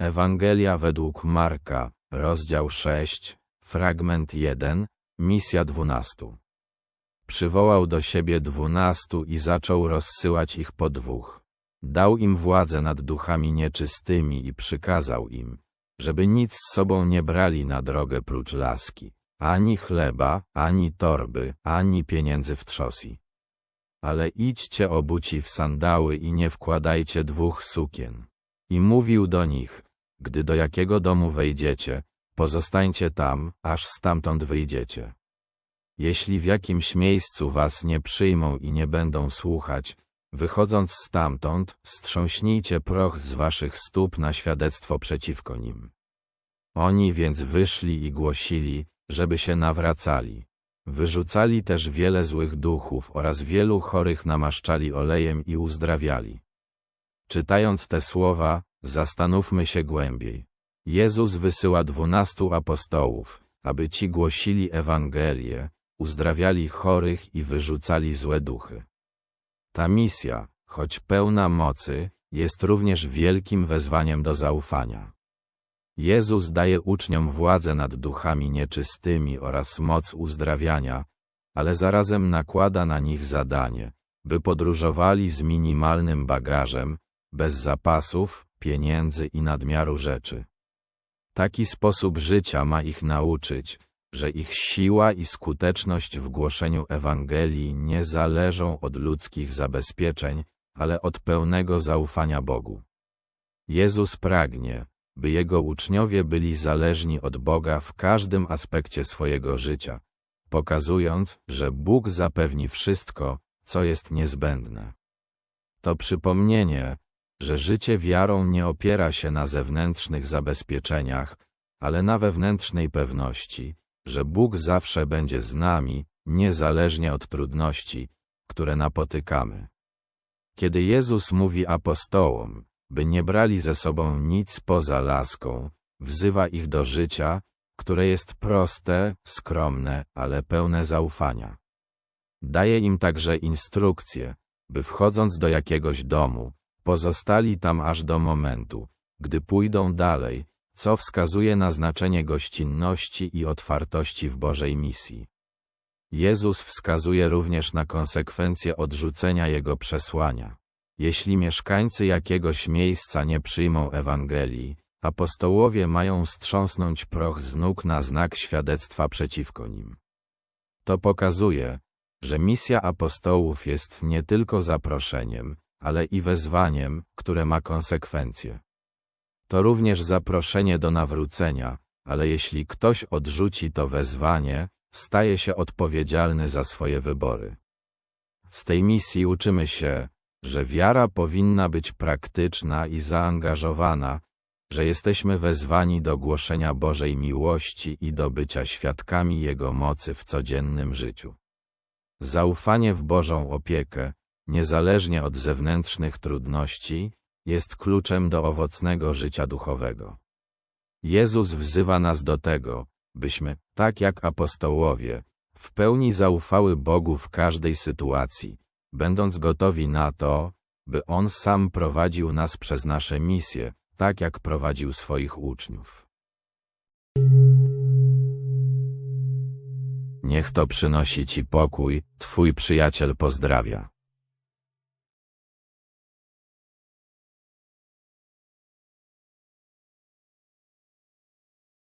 Ewangelia według Marka, rozdział 6, fragment 1, misja dwunastu. Przywołał do siebie dwunastu i zaczął rozsyłać ich po dwóch. Dał im władzę nad duchami nieczystymi i przykazał im, żeby nic z sobą nie brali na drogę prócz laski, ani chleba, ani torby, ani pieniędzy w trzosi. Ale idźcie obuci w sandały i nie wkładajcie dwóch sukien. I mówił do nich, gdy do jakiego domu wejdziecie, pozostańcie tam, aż stamtąd wyjdziecie. Jeśli w jakimś miejscu was nie przyjmą i nie będą słuchać, wychodząc stamtąd, strząśnijcie proch z waszych stóp na świadectwo przeciwko nim. Oni więc wyszli i głosili, żeby się nawracali. Wyrzucali też wiele złych duchów oraz wielu chorych namaszczali olejem i uzdrawiali. Czytając te słowa, zastanówmy się głębiej. Jezus wysyła dwunastu apostołów, aby ci głosili Ewangelię, uzdrawiali chorych i wyrzucali złe duchy. Ta misja, choć pełna mocy, jest również wielkim wezwaniem do zaufania. Jezus daje uczniom władzę nad duchami nieczystymi oraz moc uzdrawiania, ale zarazem nakłada na nich zadanie, by podróżowali z minimalnym bagażem, bez zapasów, pieniędzy i nadmiaru rzeczy. Taki sposób życia ma ich nauczyć, że ich siła i skuteczność w głoszeniu Ewangelii nie zależą od ludzkich zabezpieczeń, ale od pełnego zaufania Bogu. Jezus pragnie, by Jego uczniowie byli zależni od Boga w każdym aspekcie swojego życia, pokazując, że Bóg zapewni wszystko, co jest niezbędne. To przypomnienie, że życie wiarą nie opiera się na zewnętrznych zabezpieczeniach, ale na wewnętrznej pewności, że Bóg zawsze będzie z nami, niezależnie od trudności, które napotykamy. Kiedy Jezus mówi apostołom, by nie brali ze sobą nic poza laską, wzywa ich do życia, które jest proste, skromne, ale pełne zaufania. Daje im także instrukcje, by wchodząc do jakiegoś domu, pozostali tam aż do momentu, gdy pójdą dalej, co wskazuje na znaczenie gościnności i otwartości w Bożej misji. Jezus wskazuje również na konsekwencje odrzucenia Jego przesłania. Jeśli mieszkańcy jakiegoś miejsca nie przyjmą Ewangelii, apostołowie mają strząsnąć proch z nóg na znak świadectwa przeciwko nim. To pokazuje, że misja apostołów jest nie tylko zaproszeniem, ale i wezwaniem, które ma konsekwencje. To również zaproszenie do nawrócenia, ale jeśli ktoś odrzuci to wezwanie, staje się odpowiedzialny za swoje wybory. Z tej misji uczymy się, że wiara powinna być praktyczna i zaangażowana, że jesteśmy wezwani do głoszenia Bożej miłości i do bycia świadkami Jego mocy w codziennym życiu. Zaufanie w Bożą opiekę, niezależnie od zewnętrznych trudności, jest kluczem do owocnego życia duchowego. Jezus wzywa nas do tego, byśmy, tak jak apostołowie, w pełni zaufały Bogu w każdej sytuacji, będąc gotowi na to, by On sam prowadził nas przez nasze misje, tak jak prowadził swoich uczniów. Niech to przynosi Ci pokój, Twój przyjaciel pozdrawia.